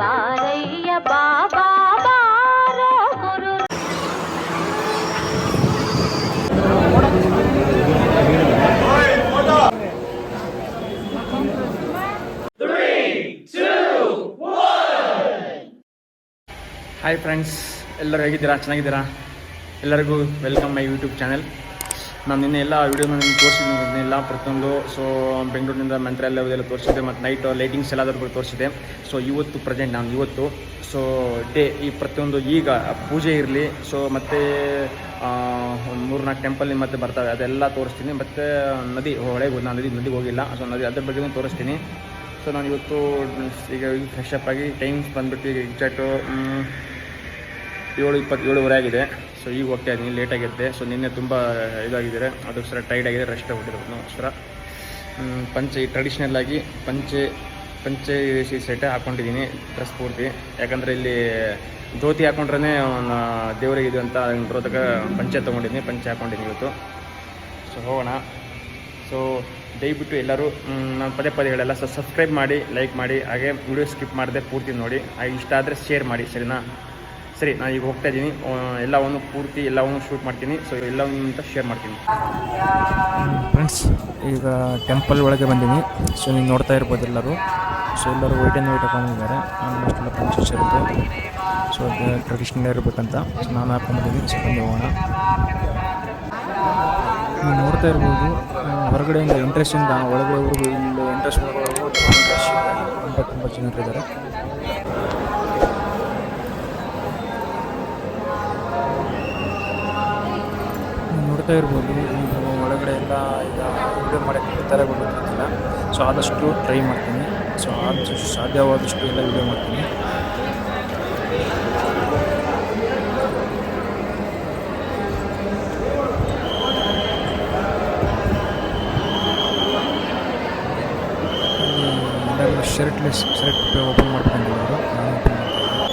ಬಾರಯ್ಯ ಬಾಬಾ ಬಾರೋ ಗುರು. Hi friends ಎಲ್ಲರೂ ಹೇಗಿದ್ದೀರಾ? ಚೆನ್ನಾಗಿದ್ದೀರಾ? ಎಲ್ಲರಿಗೂ ವೆಲ್ಕಮ್ ಮೈ ಯೂಟ್ಯೂಬ್ ಚಾನೆಲ್ ನಾನು ನಿನ್ನೆ ಎಲ್ಲ ವೀಡಿಯೋನ ನಿಮ್ಗೆ ತೋರಿಸಿದ್ದೀನಿ. ಎಲ್ಲ ಪ್ರತಿಯೊಂದು ಸೊ ಬೆಂಗಳೂರಿನಿಂದ ಮಂತ್ರಾಲಯ ಎಲ್ಲ ತೋರಿಸಿದೆ ಮತ್ತು ನೈಟ್ ಲೈಟಿಂಗ್ಸ್ ಎಲ್ಲಾದ್ರೂ ತೋರಿಸಿದೆ ಸೊ ಇವತ್ತು ಪ್ರೆಸೆಂಟ್ ನಾನು, ಇವತ್ತು. ಸೊ ಡೇ ಈ ಪ್ರತಿಯೊಂದು ಈಗ ಪೂಜೆ ಇರಲಿ ಸೊ ಮತ್ತು ಮೂರ್ನಾಲ್ಕು ಟೆಂಪಲ್ ಮತ್ತೆ ಬರ್ತವೆ, ಅದೆಲ್ಲ ತೋರಿಸ್ತೀನಿ. ಮತ್ತು, ನದಿ ಹೊಳೆಗೆ, ನಾನು ನದಿ, ನದಿಗೆ ಹೋಗಿಲ್ಲ ಸೊ ನದಿ ಅದ್ರ ಬಗ್ಗೆ ತೋರಿಸ್ತೀನಿ. ಸೊ ನಾನು ಇವತ್ತು, ಈಗ ಫ್ರೆಶ್ ಅಪ್ ಆಗಿ ಟೈಮ್ಸ್ ಬಂದುಬಿಟ್ಟು ಈಗ ಎಕ್ಸಾಕ್ಟು ಏಳು ಇಪ್ಪತ್ತೇಳುವರೆ ಆಗಿದೆ. ಸೊ ಈಗ ಹೋಗ್ತಾ ಇದ್ದೀನಿ. ಲೇಟಾಗಿದ್ದೆ ಸೊ ನಿನ್ನೆ ತುಂಬ ಇದಾಗಿದ್ದಾರೆ. ಅದಕ್ಕೋಸ್ಕರ ಟೈಡ್ ಆಗಿದೆ ರೆಸ್ಟ್ ಹೋಗಿರೋದು ಅದಕ್ಕೋಸ್ಕರ. ಪಂಚೆ ಟ್ರೆಡಿಷ್ನಲ್ ಆಗಿ ಪಂಚೆ ಪಂಚೆ ಸಿ ಸೆಟ್ ಹಾಕ್ಕೊಂಡಿದ್ದೀನಿ ಡ್ರೆಸ್ ಪೂರ್ತಿ. ಯಾಕಂದರೆ ಇಲ್ಲಿ ಧೋತಿ ಹಾಕೊಂಡ್ರೆ ದೇವರಿಗೆ ಇದು ಅಂತ ಬರೋದಕ್ಕೆ ಪಂಚೆ ತೊಗೊಂಡಿದ್ದೀನಿ. ಪಂಚೆ ಹಾಕ್ಕೊಂಡಿದ್ದೀನಿ ಇವತ್ತು. ಸೊ ಹೋಗೋಣ. ಸೊ ದಯವಿಟ್ಟು ಎಲ್ಲರೂ ನಾನು ಪದೇ ಪದೇ ಹೇಳಲ್ಲ. ಸೊ ಸಬ್ಸ್ಕ್ರೈಬ್ ಮಾಡಿ ಲೈಕ್ ಮಾಡಿ. ಹಾಗೆ ವಿಡಿಯೋ ಸ್ಕಿಪ್ ಮಾಡಿದೆ ಪೂರ್ತಿ ನೋಡಿ. ಹಾಗೆ ಇಷ್ಟ ಆದರೆ ಶೇರ್ ಮಾಡಿ, ಸರಿನಾ? ಸರಿ, ನಾನು ಈಗ ಹೋಗ್ತಾ ಇದ್ದೀನಿ. ಎಲ್ಲವನ್ನು ಪೂರ್ತಿ ಎಲ್ಲವನ್ನು ಶೂಟ್ ಮಾಡ್ತೀನಿ. ಸೊ ಎಲ್ಲವನ್ನು ಶೇರ್ ಮಾಡ್ತೀನಿ. ಫ್ರೆಂಡ್ಸ್ ಈಗ ಟೆಂಪಲ್ ಒಳಗೆ ಬಂದೀನಿ. ಸೊ ನೀವು ನೋಡ್ತಾ ಇರ್ಬೋದು ಎಲ್ಲರೂ. ಸೊ ಎಲ್ಲರೂ ವೈಟ್ ಆ್ಯಂಡ್ ವೈಟ್ ಹಾಕೊಂಡಿದ್ದಾರೆ. ಆಲ್ಮೋಸ್ಟ್ ಎಲ್ಲ ಫಂಕ್ಷನ್ಸ್ ಇರುತ್ತೆ. ಸೊ ಟ್ರೆಡಿಷ್ನಲ್ ಇರಬೇಕಂತ ಸೊ ನಾನು ಹಾಕೊಂಡಿದ್ದೀನಿ. ಸೊ ಬಂದು ಹೋಗೋಣ. ನೀವು ನೋಡ್ತಾ ಇರ್ಬೋದು ಹೊರಗಡೆಯಿಂದ ಇಂಟ್ರೆಸ್ಟಿಂದ ಒಳಗಡೆವರೆಗೂ ಇಲ್ಲಿ ಇಂಟ್ರೆಸ್ಟ್ ತುಂಬ ತುಂಬ ಜನರಿದ್ದಾರೆ. ನೀವು ನೋಡ್ತಾ ಇರ್ಬೋದು ಈಗ ಒಳಗಡೆ ಎಲ್ಲ ಈಗ ಇದು ಮಾಡೋಕ್ಕೆ ಬಿಡ್ತಾರೆ ಗೊತ್ತಿಲ್ಲ ಸೊ ಆದಷ್ಟು ಟ್ರೈ ಮಾಡ್ತೀನಿ. ಸೊ ಆದಷ್ಟು ಸಾಧ್ಯವಾದಷ್ಟು ಎಲ್ಲ ವೀಡಿಯೋ ಮಾಡ್ತೀನಿ. ಶರ್ಟ್ಲೆಸ್ ಶರ್ಟ್ ಓಪನ್ ಮಾಡ್ಕೊಂಡಿದ್ದಾರೆ ನಾನು ಓಪನ್ ಮಾಡ್ತಾ ಇದ್ದೀನಿ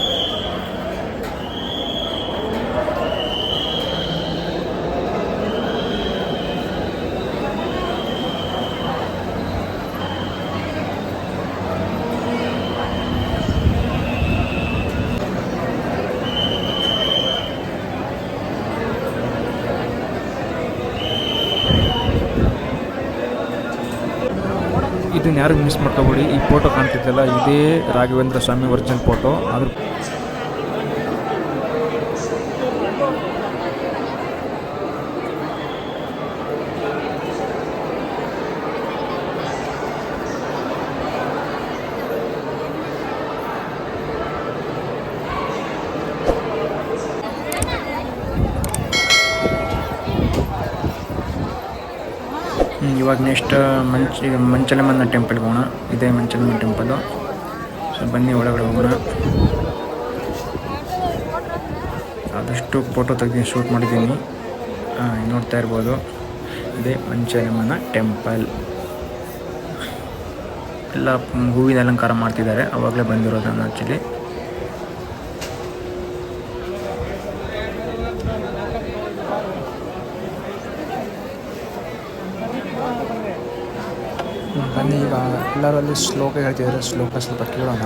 ಇದನ್ನ ಯಾರಿಗೂ ಮಿಸ್ ಮಾಡ್ಕೋಬೇಡಿ. ಈ ಫೋಟೋ ಕಾಣ್ತಿದ್ದಲ್ಲ ಇದೇ ರಾಘವೇಂದ್ರ ಸ್ವಾಮಿ ಒರಿಜಿನಲ್ ಫೋಟೋ ಅದ್ರ ಇವಾಗ ನೆಕ್ಸ್ಟ್, ಮಂಚ, ಈಗ ಮಂಚಲಮ್ಮನ ಟೆಂಪಲ್ಗೆ ಹೋಗೋಣ. ಇದೇ ಮಂಚಲಮ್ಮನ ಟೆಂಪಲು ಸೊ, ಬನ್ನಿ, ಒಳಗಡೆ ಹೋಗೋಣ. ಆದಷ್ಟು ಫೋಟೋ ತೆಗೆದು ಶೂಟ್ ಮಾಡಿದ್ದೀನಿ. ನೋಡ್ತಾ ಇರ್ಬೋದು. ಇದೇ ಮಂಚಲಮ್ಮನ ಟೆಂಪಲ್ ಎಲ್ಲ ಹೂವಿನ ಅಲಂಕಾರ ಮಾಡ್ತಿದ್ದಾರೆ. ಅವಾಗಲೇ ಬಂದಿರೋದನ್ನು ಆ್ಯಕ್ಚುಲಿ ಬನ್ನಿ ಈಗ ಎಲ್ಲರೂ ಶ್ಲೋಕ ಹೇಳ್ತಿದ್ದಾರೆ ಶ್ಲೋಕ ಸ್ವಲ್ಪ ಕೇಳೋಣ.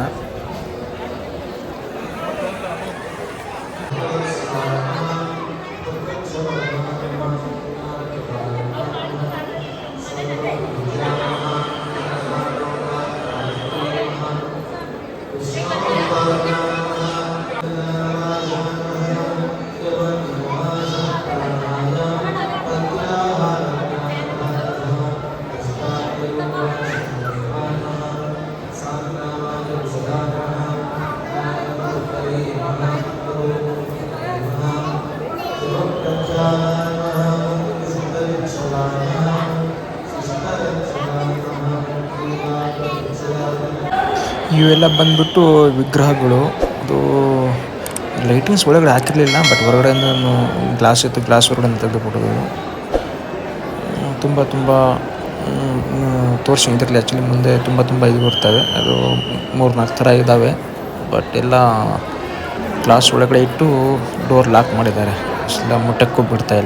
ಇವೆಲ್ಲ ಬಂದ್ಬಿಟ್ಟು ವಿಗ್ರಹಗಳು. ಅದು ಲೈಟಿಂಗ್ಸ್ ಒಳಗಡೆ ಹಾಕಿರಲಿಲ್ಲ ಬಟ್ ಹೊರಗಡೆಯಿಂದ ಗ್ಲಾಸ್ ಇತ್ತು ಗ್ಲಾಸ್ ಹೊರಗಡೆ ತೆಗೆದು ಫೋಟೋಗಳು ತುಂಬ ತುಂಬ ತೋರಿಸಿ ಇದರಲ್ಲಿ ಆ್ಯಕ್ಚುಲಿ ಮುಂದೆ ತುಂಬ ತುಂಬ ಇದು ಬರ್ತವೆ ಅದು ಮೂರು ನಾಲ್ಕು ಥರ ಇದ್ದಾವೆ ಬಟ್ ಎಲ್ಲ ಗ್ಲಾಸ್ ಒಳಗಡೆ ಇಟ್ಟು ಡೋರ್ ಲಾಕ್ ಮಾಡಿದ್ದಾರೆ. ಎಲ್ಲ ಮುಟ್ಟಕ್ಕೂ ಬಿಡ್ತಾ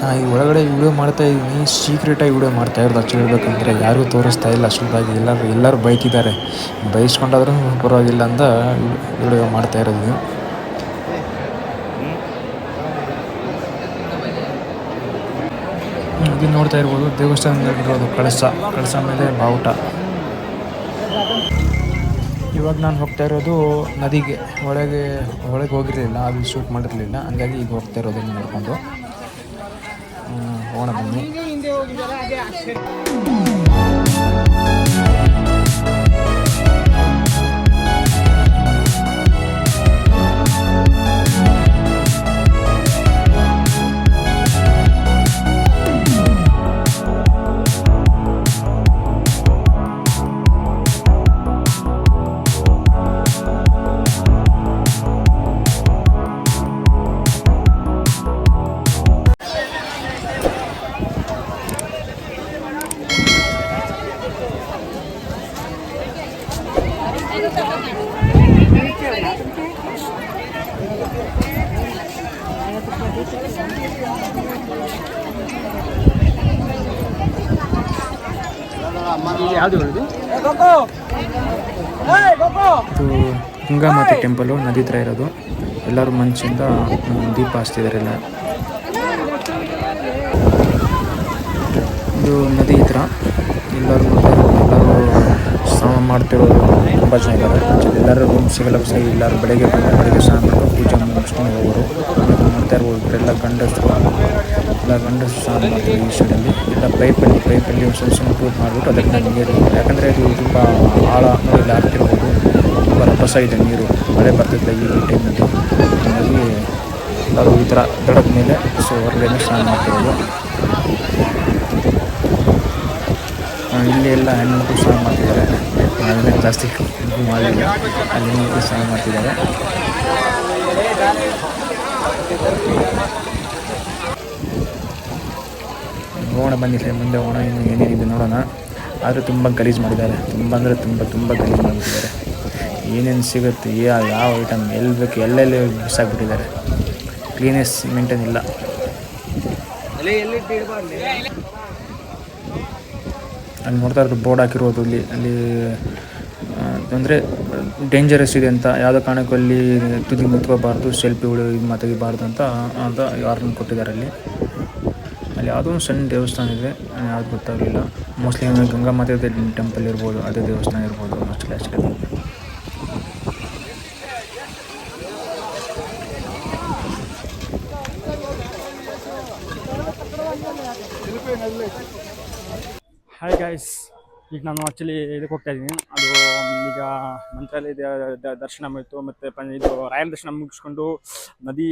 ಇಲ್ಲ ಈ ಒಳಗಡೆ ವಿಡಿಯೋ ಮಾಡ್ತಾ ಇದ್ದೀನಿ. ಸೀಕ್ರೆಟಾಗಿ ವಿಡಿಯೋ ಮಾಡ್ತಾ ಇರೋದು ಆ್ಯಕ್ಚುಲಿ ಹೇಳ್ಬೇಕಂದ್ರೆ ಯಾರಿಗೂ ತೋರಿಸ್ತಾ ಇಲ್ಲ. ಅಷ್ಟಾಗಿ ಎಲ್ಲರೂ ಎಲ್ಲರೂ ಬೈತಿದ್ದಾರೆ. ಬೈಸ್ಕೊಂಡಾದ್ರೂ ಪರವಾಗಿಲ್ಲ ಅಂತ ವಿಡಿಯೋ ಮಾಡ್ತಾ ಇರೋದು ಇದು ನೋಡ್ತಾ ಇರ್ಬೋದು. ದೇವಸ್ಥಾನದಲ್ಲಿರೋದು ಕಳಸ. ಕಳಸ ಮೇಲೆ ಬಾವುಟ. ಇವಾಗ ನಾನು ಹೋಗ್ತಾ ಇರೋದು ನದಿಗೆ. ಒಳಗೆ ಒಳಗೆ ಹೋಗಿರಲಿಲ್ಲ. ಅದು ಶೂಟ್ ಮಾಡಿರಲಿಲ್ಲ. ಹಂಗಾಗಿ ಈಗ ಹೋಗ್ತಾ ಇರೋದನ್ನು ನೋಡಿಕೊಂಡು. ಹೋಗೋಣ ಯಾವುದು ಇದು? ಗಂಗಾಮಾತೆ ಟೆಂಪಲ್ ನದಿ ಹತ್ರ ಇರೋದು. ಎಲ್ಲರೂ ಮನಸ್ಸಿಂದ ದೀಪ ಹಚ್ತಿದ್ದಾರೆ ಎಲ್ಲ. ಇದು ನದಿ ಹತ್ರ. ಎಲ್ಲರೂ ಎಲ್ಲರೂ ಸ್ನಾನ ಮಾಡ್ತಿರೋದು. ತುಂಬ ಜನ ಇದ್ದಾರೆ. ಎಲ್ಲರೂ ರೂಮ್ ಸಿಗಲ್ಲ ಎಲ್ಲರೂ ಬೆಳಗ್ಗೆ ಬಂದು ಬೆಳಗ್ಗೆ ಸ್ನಾನ ಮಾಡೋದು ಪೂಜೆ ಮುಗಿಸ್ಕೊಂಡು ಹೋಗೋರು. ನೋಡ್ತಾ ಇರ್ಬೋದು ಎಲ್ಲ ಗಂಡಸರು. ಅಂಡ್ ಸ್ನಾನ ಮಾಡ್ತೀವಿ ಈ ಸೈಡಲ್ಲಿ ಎಲ್ಲ ಪೈಪಲ್ಲಿ ಪೈಪಲ್ಲಿ ಒಂದು ಸ್ವಲ್ಪ ಸ್ವಲ್ಪ ಪ್ರೂಫ್ ಮಾಡಿಬಿಟ್ಟು ಅದರಿಂದ ನೀರು. ಯಾಕಂದರೆ ಇದು ತುಂಬ ಆಳ ನೋಡಿ ಆಗ್ತಿರ್ಬೋದು. ತುಂಬ ರಭಸ ಇದೆ ನೀರು. ಮಳೆ ಬರ್ತಿಲ್ಲ ಈ ಟೈಮಲ್ಲಿ ಹಾಗಾಗಿ ಎಲ್ಲರೂ ಈ ಥರ ದಡದ ಮೇಲೆ ಸೊ ಹೊರಗಡೆ ಸ್ನಾನ ಮಾಡ್ತಿರೋದು. ಇಲ್ಲಿ ಎಲ್ಲ ಹೆಣ್ಮಕ್ಳು ಸ್ನಾನ ಮಾಡ್ತಿದ್ದಾರೆ. ಅದನ್ನೇ ಜಾಸ್ತಿ ಮಾಡಿಲ್ಲ. ಅಲ್ಲಿ ಹೆಣ್ಮಕ್ಳು ಸ್ನಾನ ಮಾಡ್ತಿದ್ದಾರೆ. ಹೋಗೋಣ ಬನ್ನಿ ಸರ್ ಮುಂದೆ ಹೋಗೋಣ ಇನ್ನು ಏನೇನಿದೆ ನೋಡೋಣ. ಆದರೆ ತುಂಬ ಗಲೀಜು ಮಾಡಿದ್ದಾರೆ. ತುಂಬ ಅಂದರೆ ತುಂಬ ತುಂಬ ಗಲೀಜು ಮಾಡಿಬಿಟ್ಟಿದ್ದಾರೆ. ಏನೇನು ಸಿಗುತ್ತೆ ಯಾವ ಯಾವ ಐಟಮ್ ಎಲ್ಲಿ ಬೇಕು ಎಲ್ಲೆಲ್ಲಿ ಬಿಸಾಕ್ಬಿಟ್ಟಿದ್ದಾರೆ. ಕ್ಲೀನೆಸ್ ಮೇಂಟೈನ್ ಇಲ್ಲ ಅಲ್ಲಿ ನೋಡ್ತಾ ಇರೋದು ಬೋರ್ಡ್ ಹಾಕಿರೋದು ಇಲ್ಲಿ ಅಲ್ಲಿ ಅಂದರೆ ಡೇಂಜರಸ್ ಇದೆ ಅಂತ. ಯಾವುದೋ ಕಾರಣಕ್ಕೂ ಅಲ್ಲಿ ತುದಿ ಮುತ್ಕೋಬಾರ್ದು ಸೆಲ್ಫಿಗಳು ಇದು ಮಾತು ತೆಗಿಬಾರ್ದು ಅಂತ ಅಂತ ಯಾರನ್ನು ಕೊಟ್ಟಿದ್ದಾರೆ ಅಲ್ಲಿ. ಯಾವುದೋ ಒಂದು ಸಣ್ಣ ದೇವಸ್ಥಾನ ಇದೆ ಯಾವ್ದು ಗೊತ್ತಾಗಲಿಲ್ಲ. ಮೋಸ್ಟ್ಲಿ ಗಂಗಾ ಮಾತೆ ಟೆಂಪಲ್ ಇರ್ಬೋದು, ಅದೇ ದೇವಸ್ಥಾನ ಇರ್ಬೋದು ಅಷ್ಟೇ ಈಗ ನಾನು ಆ್ಯಕ್ಚುಲಿ ಇದಕ್ಕೆ ಹೋಗ್ತಾ ಇದ್ದೀನಿ. ಅದು, ಈಗ ಮಂತ್ರಾಲಯದ ದರ್ಶನ ಮುಗಿತು, ಮತ್ತು ಪಂ ಇದು ರಾಯಲ್ ದರ್ಶನ ಮುಗಿಸ್ಕೊಂಡು ನದಿ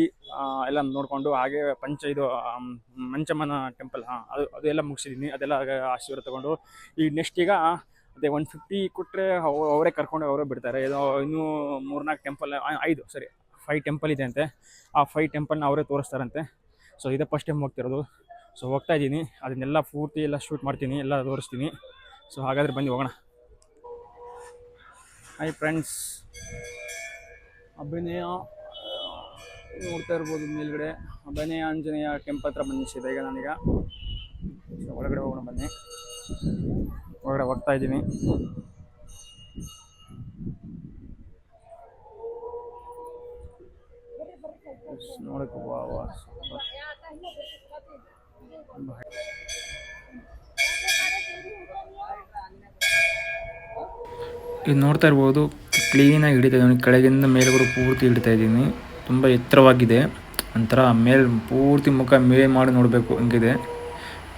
ಎಲ್ಲ ನೋಡಿಕೊಂಡು ಹಾಗೆ ಪಂಚ, ಇದು ಮಂಚಮ್ಮನ ಟೆಂಪಲ್ ಹಾಂ, ಅದು ಅದೆಲ್ಲ ಮುಗಿಸಿದ್ದೀನಿ. ಅದೆಲ್ಲ ಆಶೀರ್ವಾದ ತಗೊಂಡು ಈಗ ನೆಕ್ಸ್ಟ್ ಈಗ ಅದೇ ಒನ್ ಫಿಫ್ಟಿ ಕೊಟ್ಟರೆ ಅವರೇ ಕರ್ಕೊಂಡು ಅವರೇ ಬಿಡ್ತಾರೆ. ಇದು ಇನ್ನೂ ಮೂರ್ನಾಲ್ಕು ಟೆಂಪಲ್ ಐದು ಸರಿ ಫೈವ್ ಟೆಂಪಲ್ ಇದೆ ಅಂತೆ. ಆ ಫೈವ್ ಟೆಂಪಲ್ನ ಅವರೇ ತೋರಿಸ್ತಾರಂತೆ. ಸೊ ಇದೇ ಫಸ್ಟ್ ಟೈಮ್ ಹೋಗ್ತಿರೋದು. ಸೊ ಹೋಗ್ತಾ ಇದ್ದೀನಿ. ಅದನ್ನೆಲ್ಲ ಪೂರ್ತಿ ಎಲ್ಲ ಶೂಟ್ ಮಾಡ್ತೀನಿ, ಎಲ್ಲ ತೋರಿಸ್ತೀನಿ. ಸೊ ಹಾಗಾದರೆ ಬನ್ನಿ, ಹೋಗೋಣ. ಹಾಯ್ ಫ್ರೆಂಡ್ಸ್ ಅಭಿನಯ ನೋಡ್ತಾ ಇರ್ಬೋದು ಮೇಲ್ಗಡೆ. ಅಭಿನಯ ಆಂಜನೇಯ ಟೆಂಪಲ್ ಹತ್ರ ಬಂದಿಸಿದೆ ಈಗ ನಾನೀಗ. ಸೊ ಒಳಗಡೆ ಹೋಗೋಣ ಬನ್ನಿ. ಒಳಗಡೆ ಹೋಗ್ತಾ ಇದ್ದೀನಿ. ನೋಡಕ್ಕೆ ವಾ ವಾ ಇದು ನೋಡ್ತಾ ಇರ್ಬೋದು ಕ್ಲೀನಾಗಿ ಹಿಡಿತಾ ಇದ್ದೀನಿ. ಕೆಳಗಿಂದ ಮೇಲ್ಗಡೆ ಪೂರ್ತಿ ಹಿಡಿತಾ ಇದ್ದೀನಿ. ತುಂಬ ಎತ್ತರವಾಗಿದೆ. ಒಂಥರ ಮೇಲ್, ಪೂರ್ತಿ ಮುಖ ಮೇ ಮಾಡಿ ನೋಡಬೇಕು ಹಂಗಿದೆ.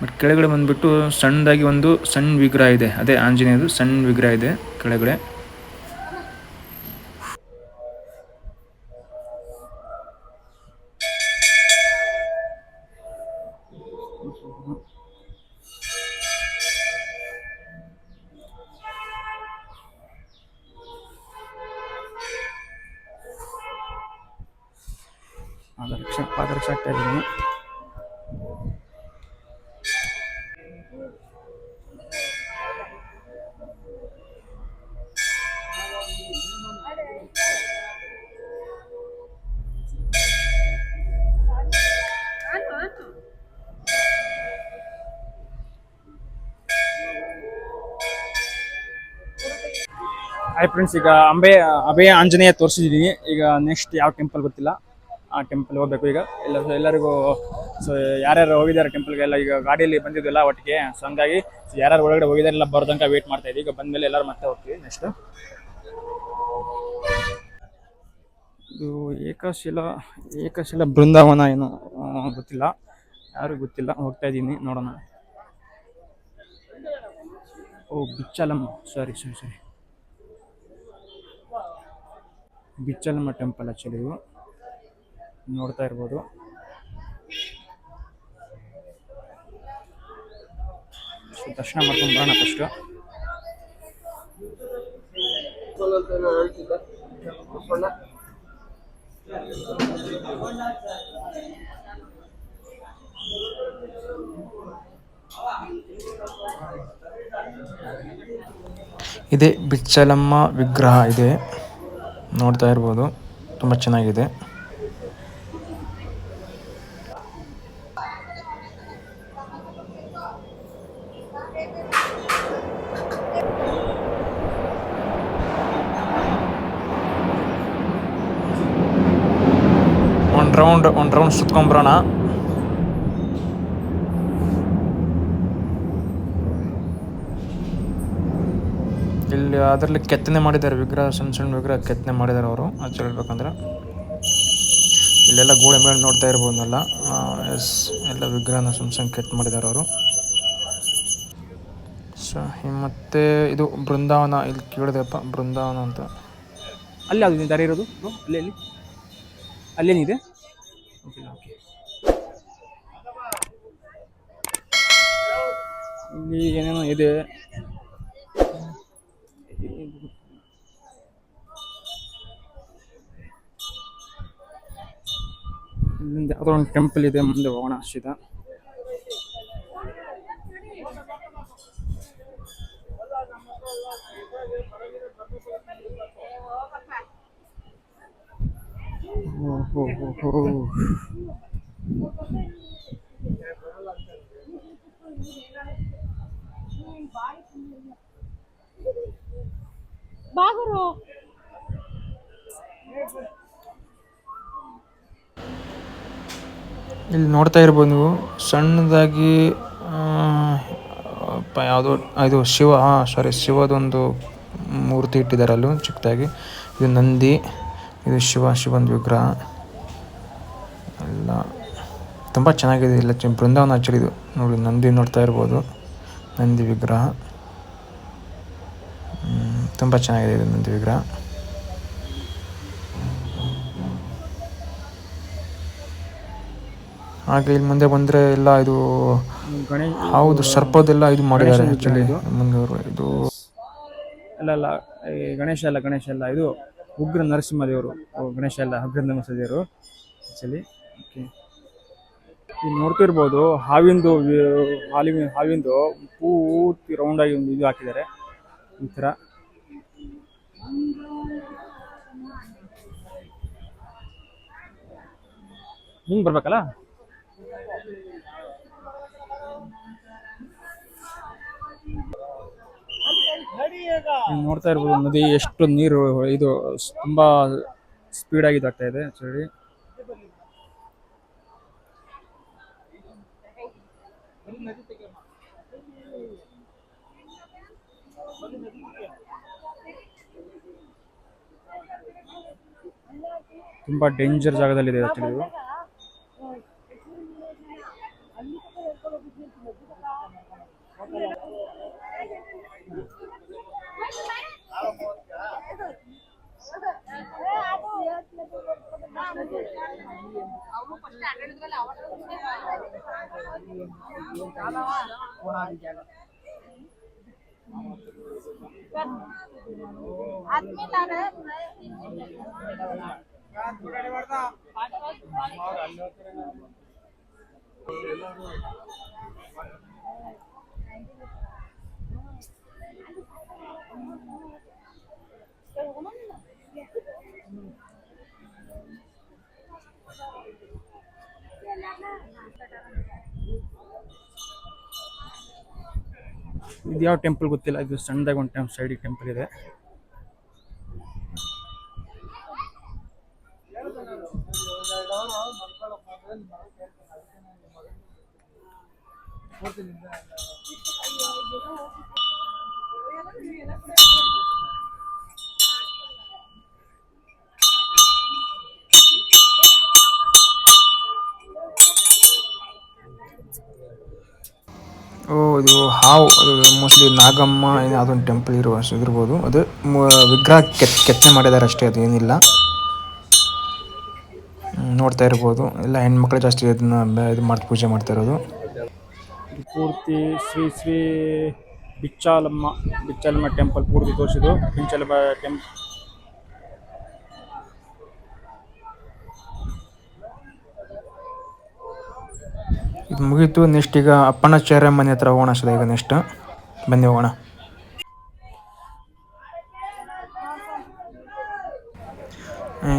ಬಟ್ ಕೆಳಗಡೆ ಬಂದುಬಿಟ್ಟು ಸಣ್ಣದಾಗಿ ಒಂದು ಸಣ್ಣ ವಿಗ್ರಹ ಇದೆ. ಅದೇ ಆಂಜನೇಯದು ಸಣ್ಣ ವಿಗ್ರಹ ಇದೆ ಕೆಳಗಡೆ. ಹಾಯ್ ಫ್ರೆಂಡ್ಸ್ ಈಗ ಅಂಬೆ, ಅಭಯ ಆಂಜನೇಯ ತೋರಿಸಿದ್ದೀನಿ. ಈಗ ನೆಕ್ಸ್ಟ್ ಯಾವ ಟೆಂಪಲ್ ಗೊತ್ತಿಲ್ಲ. ಆ ಟೆಂಪಲ್ ಹೋಗ್ಬೇಕು ಈಗ. ಎಲ್ಲ, ಎಲ್ಲರಿಗೂ ಸೊ ಯಾರ್ಯಾರು ಹೋಗಿದ್ದಾರೆ ಟೆಂಪಲ್ಗೆಲ್ಲ ಈಗ ಗಾಡಿಯಲ್ಲಿ ಬಂದಿದ್ದೆಲ್ಲ ಒಟ್ಟಿಗೆ ಸೊ ಹಂಗಾಗಿ ಯಾರ್ಯಾರು ಒಳಗಡೆ ಹೋಗಿದ್ದಾರೆ ಎಲ್ಲ ಬರೋ ತನಕ ವೇಟ್ ಮಾಡ್ತಾ ಇದ್ದೀವಿ. ಈಗ ಬಂದಮೇಲೆ ಎಲ್ಲರೂ ಮತ್ತೆ ಹೋಗ್ತೀವಿ ನೆಕ್ಸ್ಟ್ ಇದು ಏಕಶಿಲ ಏಕಶಿಲ ಬೃಂದಾವನ ಏನು ಗೊತ್ತಿಲ್ಲ. ಯಾರು ಗೊತ್ತಿಲ್ಲ. ಹೋಗ್ತಾ ಇದ್ದೀನಿ, ನೋಡೋಣ. ಓ, ಬಿಚ್ಚಲಮ್ಮ. ಸಾರಿ ಸರಿ ಸರಿ ಬಿಚ್ಚಲಮ್ಮ ಟೆಂಪಲ್ ಆ್ಯಕ್ಚುಲಿ ಇವು ನೋಡ್ತಾ ಇರ್ಬೋದು. ದರ್ಶನ ಮಾಡ್ಕೊಂಡು ಬರೋಣ ಫಸ್ಟು ಇದೆ ಬಿಚ್ಚಲಮ್ಮ ವಿಗ್ರಹ ಇದೆ. ನೋಡ್ತಾ ಇರ್ಬೋದು. ತುಂಬ ಚೆನ್ನಾಗಿದೆ. ಒಂದು ರೌಂಡ್ ಒಂದು ರೌಂಡ್ ಸುತ್ಕೊಂಬರೋಣ ಇಲ್ಲಿ ಅದರಲ್ಲಿ ಕೆತ್ತನೆ ಮಾಡಿದ್ದಾರೆ ವಿಗ್ರಹ, ಸಣ್ಣ ಸಣ್ಣ ವಿಗ್ರಹ ಕೆತ್ತನೆ ಮಾಡಿದ್ದಾರೆ ಅವರು. ಅಂತ ಹೇಳ್ಬೇಕಂದ್ರೆ ಇಲ್ಲೆಲ್ಲ ಗೋಡೆ ಮೇಲೆ ನೋಡ್ತಾ ಇರ್ಬೋದಲ್ಲ. ಎಸ್, ಎಲ್ಲ ವಿಗ್ರಹನ ಸಣ್ಣ ಸಣ್ಣ ಕೆತ್ತ ಮಾಡಿದ್ದಾರೆ ಅವರು. ಸೊ ಮತ್ತೆ ಇದು ಬೃಂದಾವನ, ಇಲ್ಲಿ ಕೇಳಿದೆಪ್ಪ ಬೃಂದಾವನ ಅಂತ. ಅಲ್ಲಿ ಅದು ದಾರಿ ಇರೋದು? ಅಲ್ಲಿ ಅಲ್ಲಿ. ಅಲ್ಲೇನಿದೆ? ಇಲ್ಲಿ ಏನೇನೋ ಇದೆ. ಇಲ್ಲಿಂದ ಯಾವುದೋ ಒಂದು ಟೆಂಪಲ್ ಇದೆ ಮುಂದೆ ಹೋಗೋಣ ಸೀದಾ ಬಾಗುರು ಇಲ್ಲಿ ನೋಡ್ತಾ ಇರ್ಬೋದು ನೀವು, ಸಣ್ಣದಾಗಿ ಯಾವುದೋ, ಇದು ಶಿವ, ಹಾಂ ಸಾರಿ ಶಿವದೊಂದು ಮೂರ್ತಿ ಇಟ್ಟಿದ್ದಾರೆ ಅಲ್ಲೂ ಚಿಕ್ಕದಾಗಿ. ಇದು ನಂದಿ, ಇದು ಶಿವ, ಶಿವನ ವಿಗ್ರಹ. ಎಲ್ಲ ತುಂಬ ಚೆನ್ನಾಗಿದೆ ಇಲ್ಲ ಬೃಂದಾವನ ಆ್ಯಕ್ಚುಲಿ ಇದು ನೋಡಿ, ನಂದಿ ನೋಡ್ತಾ ಇರ್ಬೋದು, ನಂದಿ ವಿಗ್ರಹ. ತುಂಬ ಚೆನ್ನಾಗಿದೆ ಇದು ನಂದಿ ವಿಗ್ರಹ. ಹಾಗೆ ಇಲ್ಲಿ ಮುಂದೆ ಬಂದರೆ ಎಲ್ಲ ಇದು ಗಣೇಶ್ ಹೌದು ಸರ್ಪದೆಲ್ಲ ಇದು ಮಾಡಿದ್ದಾರೆ ಆ್ಯಕ್ಚುಲಿ ವಿಗ್ರಹ ಇದು. ಅಲ್ಲ ಅಲ್ಲ ಈ ಗಣೇಶ ಅಲ್ಲ ಗಣೇಶ ಅಲ್ಲ ಇದು ಉಗ್ರ ನರಸಿಂಹ ದೇವರು ಗಣೇಶ ಅಲ್ಲ ಉಗ್ರ ನರಸಿಂಹ ದೇವರು ಆ್ಯಕ್ಚುಲಿ ಓಕೆ ಇಲ್ಲಿ ನೋಡ್ತಿರ್ಬೋದು ಹಾವಿಂದು ಹಾಲಿ ಹಾಲಿನ ಹಾವಿಂದು ಪೂರ್ತಿ ರೌಂಡ್ ಆಗಿ ಒಂದು ಇದು ಹಾಕಿದ್ದಾರೆ. ಈ ಥರ ಹಿಂಗೆ ಬರ್ಬೇಕಲ್ಲ? ನೋಡ್ತಾ ಇರ್ಬೋದು ನದಿ ಎಷ್ಟು ನೀರು ಇದು ತುಂಬಾ ಸ್ಪೀಡ್ ಆಗಿ ಇದಾಗ್ತಾ ಇದೆ ಆಕ್ಚುಲಿ ತುಂಬಾ ಡೇಂಜರ್ ಜಾಗದಲ್ಲಿದೆ ಆಕ್ಚುಲಿ ಇದು ಇದು ಯಾವ ಟೆಂಪಲ್ ಗೊತ್ತಿಲ್ಲ ಇದು ಸಣ್ಣದಾಗ ಒಂದು ಟೈಮ್ ಸೈಡಿಗೆ ಟೆಂಪಲ್ ಇದೆ. ಇದು ಹಾವು, ಅದು ಮೋಸ್ಟ್ಲಿ ನಾಗಮ್ಮ ಏನೋ ಅದೊಂದು ಟೆಂಪಲ್ ಇರುವ ಇರ್ಬೋದು. ಅದು ವಿಗ್ರಹ ಕೆತ್ ಕೆತ್ತನೆ ಮಾಡಿದ್ದಾರೆ ಅಷ್ಟೇ ಅದು ಏನಿಲ್ಲ. ನೋಡ್ತಾ ಇರ್ಬೋದು. ಎಲ್ಲ ಹೆಣ್ಮಕ್ಳು ಜಾಸ್ತಿ ಅದನ್ನ ಇದು ಮಾಡಿ ಪೂಜೆ ಮಾಡ್ತಾ ಇರೋದು. ಪೂರ್ತಿ ಶ್ರೀ ಶ್ರೀ ಬಿಚ್ಚಾಲಮ್ಮ ಬಿಚ್ಚಾಲಮ್ಮ ಟೆಂಪಲ್ ಪೂರ್ತಿ ತೋರಿಸಿದ್ದು. ಬಿಚ್ಚಾಲಮ್ಮ ಟೆಂಪ್ ಇದು ಮುಗೀತು. ನೆಕ್ಸ್ಟ್ ಈಗ ಅಪ್ಪಣ್ಣಾಚಾರ್ಯ ಮನೆ ಹತ್ರ ಹೋಗೋಣ ಸದ ಈಗ ನೆಕ್ಸ್ಟ್. ಬನ್ನಿ ಹೋಗೋಣ.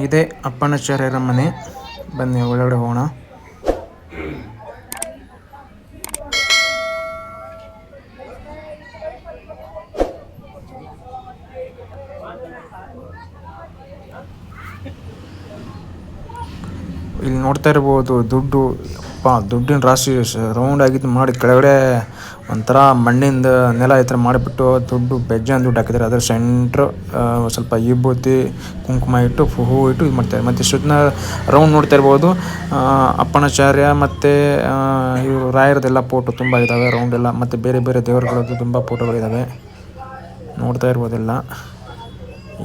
ಇದೆ ಅಪ್ಪಣ್ಣಾಚಾರ್ಯರ ಮನೆ ಬನ್ನಿ ಒಳಗಡೆ ಹೋಗೋಣ ಇಲ್ಲಿ ನೋಡ್ತಾ ಇರ್ಬೋದು, ದುಡ್ಡು ಅಪ್ಪ ದುಡ್ಡಿನ ರಾಶಿ ರೌಂಡ್ ಆಗಿದ್ದು ಮಾಡಿ ಕೆಳಗಡೆ ಒಂಥರ ಮಣ್ಣಿಂದ ನೆಲ ಈ ಥರ ಮಾಡಿಬಿಟ್ಟು ದುಡ್ಡು ಬೆಜ್ಜೆ ದುಡ್ಡು ಹಾಕಿದ್ದಾರೆ. ಅದರ ಸೆಂಟ್ರ್ ಸ್ವಲ್ಪ ವಿಭೂತಿ, ಕುಂಕುಮ ಇಟ್ಟು, ಹೂವು ಇಟ್ಟು ಇದು ಮಾಡ್ತಾರೆ. ಮತ್ತು ಸುತ್ತನ ರೌಂಡ್ ನೋಡ್ತಾ ಇರ್ಬೋದು. ಅಪ್ಪಣಾಚಾರ್ಯ ಮತ್ತು ಇವರು ರಾಯರದೆಲ್ಲ ಫೋಟೋ ತುಂಬ ಇದ್ದಾವೆ ರೌಂಡೆಲ್ಲ ಮತ್ತು ಬೇರೆ ಬೇರೆ ದೇವರುಗಳದ್ದು ತುಂಬ ಫೋಟೋಗಳಿದ್ದಾವೆ ನೋಡ್ತಾ ಇರ್ಬೋದೆಲ್ಲ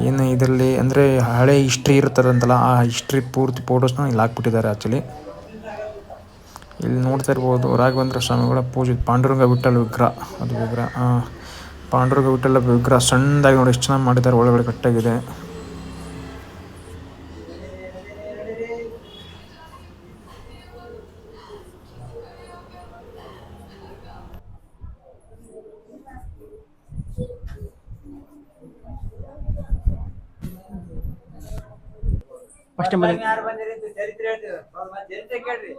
ಏನು ಇದರಲ್ಲಿ ಅಂದರೆ ಹಳೆ ಹಿಸ್ಟ್ರಿ ಇರ್ತದಂತಲ್ಲ ಆ ಹಿಸ್ಟ್ರಿ ಪೂರ್ತಿ ಫೋಟೋಸ್ನ ಇಲ್ಲಿ ಹಾಕ್ಬಿಟ್ಟಿದ್ದಾರೆ ಆ್ಯಕ್ಚುಲಿ ಇಲ್ಲಿ ನೋಡ್ತಾ ಇರ್ಬೋದು, ರಾಘವೇಂದ್ರ ಸ್ವಾಮಿಗಳ ಪೂಜೆ, ಪಾಂಡುರಂಗ ವಿಠ್ಠಲ ವಿಗ್ರಹ. ಅದು ವಿಗ್ರಹ ಪಾಂಡುರಂಗ ವಿಠ್ಠಲ ವಿಗ್ರಹ ಸಣ್ಣದಾಗಿ ನೋಡಿ, ಎಷ್ಟು ಚೆನ್ನಾಗಿ ಮಾಡಿದ್ದಾರೆ, ಒಳಗಡೆ ಕಟ್ಟಾಗಿದೆ. ಫಸ್ಟ್ ಮನೆ. ಯಾರು ಬಂದಿರಿ ಅಂತ ಚರಿತ್ರೆ ಹೇಳ್ತೀವಿ. ಅವ್ರ ಮತ್ತೆ ಚರಿತ್ರೆ ಕೇಳ್ರಿ.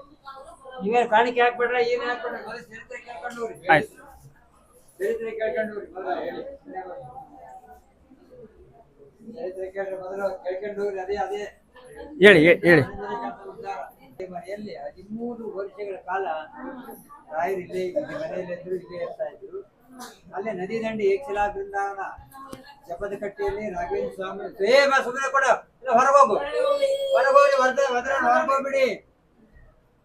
ನೀವೇ ಕಾಣಿಕೆ ಹಾಕ್ಬಿಡ್ರ ಏನ್ ಹಾಕ್ಬಿಡ್ರಿ ಮೊದಲು ಚರಿತ್ರೆ ಕೇಳ್ಕೊಂಡು ಹೋಗ್ರಿ ಆಯ್ತು. ಚರಿತ್ರೆ ಕೇಳ್ಕೊಂಡು ಹೋಗ್ರಿ ಮೊದಲು ಹೇಳಿ ಚರಿತ್ರೆ ಕೇಳ್ರಿ ಮೊದಲು ಕೇಳ್ಕೊಂಡು ಹೋಗ್ರಿ ಅದೇ ಅದೇ. ಹೇಳಿ ಹೇಳಿ ಮನೆಯಲ್ಲಿ ಹದಿಮೂರು ವರ್ಷಗಳ ಕಾಲ ರಾಯರು ಇಲ್ಲಿ ಮನೆಯಲ್ಲಿ ಎದುರು ಇಲ್ಲೇ ಇರ್ತಾ ಇದ್ರು. ಅಲ್ಲೇ ನದಿ ದಂಡಿ ಏಕಶಿಲಾ ಬೃಂದಾವನ, ಜಪದ ಕಟ್ಟೆಯಲ್ಲಿ ರಾಘವೇಂದ್ರ ಸ್ವಾಮಿ ಏ ಸುಮ್ಮನೆ ಕೊಡು. ಇಲ್ಲ, ಹೊರಗೋಗು. ಹೊರಗೋಗಿ ಹೊರಗೋಗ್ಬಿಡಿ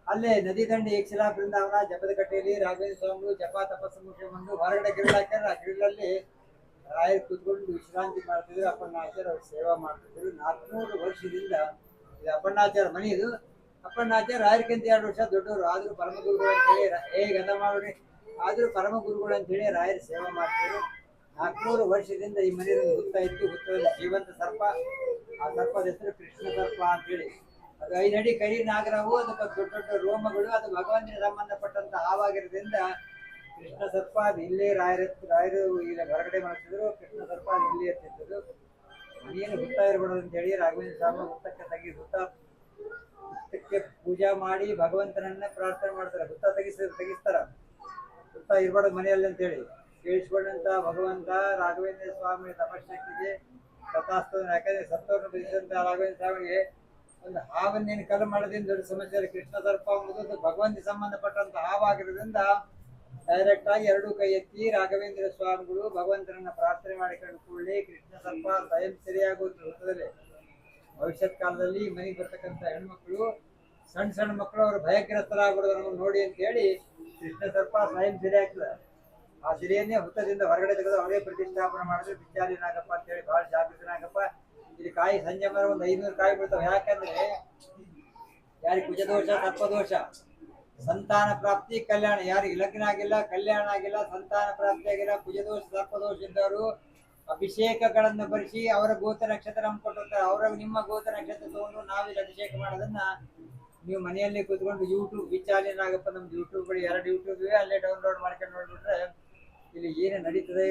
ಅಲ್ಲೇ ನದಿ ದಂಡೆ ಏಕಶಿಲಾ ಬೃಂದಾವನ, ಜಪದ ಕಟ್ಟೆಯಲ್ಲಿ ರಾಘವೇಂದ್ರ ಸ್ವಾಮಿ ಜಪ, ತಪಸ್ಸು ಮುಗಿಸ್ಕೊಂಡು ಹೊರಗಡೆ ಗ್ರಿಲ್ ಹಾಕ್ಯಾರ. ಆ ಗ್ರಿಲ್ಲಲ್ಲಿ ರಾಯರು ಕೂತ್ಕೊಂಡು ವಿಶ್ರಾಂತಿ ಮಾಡ್ತಿದ್ರು. ಅಪ್ಪಣ್ಣಾಚಾರ್ಯ ಅವ್ರು ಸೇವಾ ಮಾಡ್ತಿದ್ರು. ನಾಲ್ಕುನೂರು ವರ್ಷದಿಂದ ಇದು ಅಪ್ಪಣ್ಣಾಚಾರ್ಯ ಮನೆ ಇದು. ಅಪ್ಪಣ್ಣಾಚಾರ್ಯ ರಾಯರ್ಕಿಂತ ಎರಡು ವರ್ಷ ದೊಡ್ಡವರು. ಆದ್ರೂ ಪರಮ ಗುರುಗಳು ಅಂತ ಹೇಳಿ ರಾ- ಏ ಗಂಧ ಮಾಡ್ರಿ? ಆದ್ರೂ ಪರಮ ಗುರುಗಳು ಅಂತ ಹೇಳಿ ರಾಯರು ಸೇವೆ ಮಾಡ್ತಾರೆ. ನಾಲ್ಕುನೂರು ವರ್ಷದಿಂದ ಈ ಮನೆಯಲ್ಲಿ ಹುತ್ತ ಇತ್ತು ಹುತ್ತದಲ್ಲಿ ಜೀವಂತ ಸರ್ಪ. ಆ ಸರ್ಪದ ಹೆಸರು ಕೃಷ್ಣ ಸರ್ಪ ಅಂತ ಹೇಳಿ. ಅದು ಐದು ಅಡಿ ಕರಿ ನಾಗರವು, ಅದು ದೊಡ್ಡ ದೊಡ್ಡ ರೋಮಗಳು, ಅದು ಭಗವಂತನಿಗೆ ಸಂಬಂಧಪಟ್ಟಂತ ಹಾವಾಗಿರೋದ್ರಿಂದ ಕೃಷ್ಣ ಸರ್ಪ ಅದು ಇಲ್ಲೇ ರಾಯರ ರಾಯರು ಈಗ ಹೊರಗಡೆ ಮಾಡ್ತಿದ್ರು ಕೃಷ್ಣ ಸರ್ಪ ಅದು ಇಲ್ಲೇ ಇರ್ತಿದ್ರು ಮನೆಯನ್ನು ಹುತ್ತ ಇರಬಾರ್ದು ಅಂತ ಹೇಳಿ ರಾಘವೇಂದ್ರ ಸ್ವಾಮಿ ಹುತ್ತಕ್ಕೆ ತೆಗಿ ಹುತ್ತ ಹುತ್ತಕ್ಕೆ ಪೂಜಾ ಮಾಡಿ ಭಗವಂತನನ್ನ ಪ್ರಾರ್ಥನೆ ಮಾಡ್ತಾರೆ. ಹುತ್ತ ತೆಗಿಸ್ ತೆಗಿಸ್ತಾರ. ಹುತ್ತ ಇರಬಾರ್ದು ಮನೆಯಲ್ಲಿ ಅಂತ ಹೇಳಿ ಕೇಳಿಸ್ಕೊಂಡಂತ ಭಗವಂತ ರಾಘವೇಂದ್ರ ಸ್ವಾಮಿ ತಪಶಕ್ತಿಗೆ ಕಥಾಸ್ತವ ಯಾಕಂದ್ರೆ ಸತ್ತೋಟ ರಾಘವೇಂದ್ರ ಸ್ವಾಮಿಗೆ ಒಂದು ಹಾವನ್ನೇನು ಕಲ್ಲು ಮಾಡೋದ್ರಿಂದ ದೊಡ್ಡ ಸಮಸ್ಯೆ. ಕೃಷ್ಣ ಸರ್ಪ ಅನ್ನೋದು ಭಗವಂತಿಗೆ ಸಂಬಂಧಪಟ್ಟಂತ ಹಾವಾಗಿರೋದ್ರಿಂದ ಡೈರೆಕ್ಟ್ ಆಗಿ ಎರಡು ಕೈ ಎತ್ತಿ ರಾಘವೇಂದ್ರ ಸ್ವಾಮಿಗಳು ಭಗವಂತನನ್ನ ಪ್ರಾರ್ಥನೆ ಮಾಡಿಕೊಂಡು ಕೂಡಲೇ ಕೃಷ್ಣ ಸರ್ಪ ಸ್ವಯಂ ಸರಿಯಾಗುವುದು ಭವಿಷ್ಯತ್ ಕಾಲದಲ್ಲಿ ಮನೆಗೆ ಬರ್ತಕ್ಕಂಥ ಹೆಣ್ಮಕ್ಳು ಸಣ್ಣ ಸಣ್ಣ ಮಕ್ಕಳು ಅವರು ಭಯಗ್ರಸ್ತರಾಗ್ಬಿಡೋದನ್ನು ನೋಡಿ ಅಂತ ಹೇಳಿ ಕೃಷ್ಣ ಸರ್ಪ ಸ್ವಯಂ ಸಿರೆ ಹಾಕಿದ. ಆ ಸಿರಿಯನ್ನೇ ಹುತ್ತದಿಂದ ಹೊರಗಡೆ ತೆಗೆದು ಅವರೇ ಪ್ರತಿಷ್ಠಾಪನೆ ಮಾಡಿದ್ರೆ. ವಿಚಾರ ನಾಗಪ್ಪ ಅಂತ ಹೇಳಿ ಬಹಳ ಜಾಗೃತನಾಗಪ್ಪ ಇಲ್ಲಿ ಕಾಯಿ ಸಂಜೆ ಮರ ಒಂದು ಐನೂರು ಕಾಯಿ ಬಿಡ್ತಾವೆ. ಯಾಕಂದ್ರೆ ಯಾರಿಗೆ ಕುಜದೋಷ ಸರ್ಪದೋಷ ಸಂತಾನ ಪ್ರಾಪ್ತಿ, ಕಲ್ಯಾಣ. ಯಾರಿಗೆ ಲಗ್ನ ಆಗಿಲ್ಲ, ಕಲ್ಯಾಣ ಆಗಿಲ್ಲ, ಸಂತಾನ ಪ್ರಾಪ್ತಿ ಆಗಿಲ್ಲ ಕುಜದೋಷ ಸರ್ಪದೋಷ ಇದ್ದವರು ಅಭಿಷೇಕಗಳನ್ನು ಬರೆಸಿ ಅವರ ಗೋತ ನಕ್ಷತ್ರ ಕೊಟ್ಟಿರ್ತಾರೆ ಅವರ ನಿಮ್ಮ ಗೋತ ನಕ್ಷತ್ರ ತಗೊಂಡು ನಾವಿಲ್ಲಿ ಅಭಿಷೇಕ ಮಾಡೋದನ್ನ ನೀವು ಮನೆಯಲ್ಲಿ ಕೂತ್ಕೊಂಡು ಯೂಟ್ಯೂಬ್ ವಿಚಾಲಿ ಏನಾಗಪ್ಪ ನಮ್ದು ಯೂಟ್ಯೂಬ್ ಎರಡು ಯೂಟ್ಯೂಬ್ ಇವೆ, ಅಲ್ಲೇ ಡೌನ್ಲೋಡ್ ಮಾಡ್ಕೊಂಡು ನೋಡ್ಬಿಟ್ರೆ ಇಲ್ಲಿ ಏನು ನಡೀತದೆ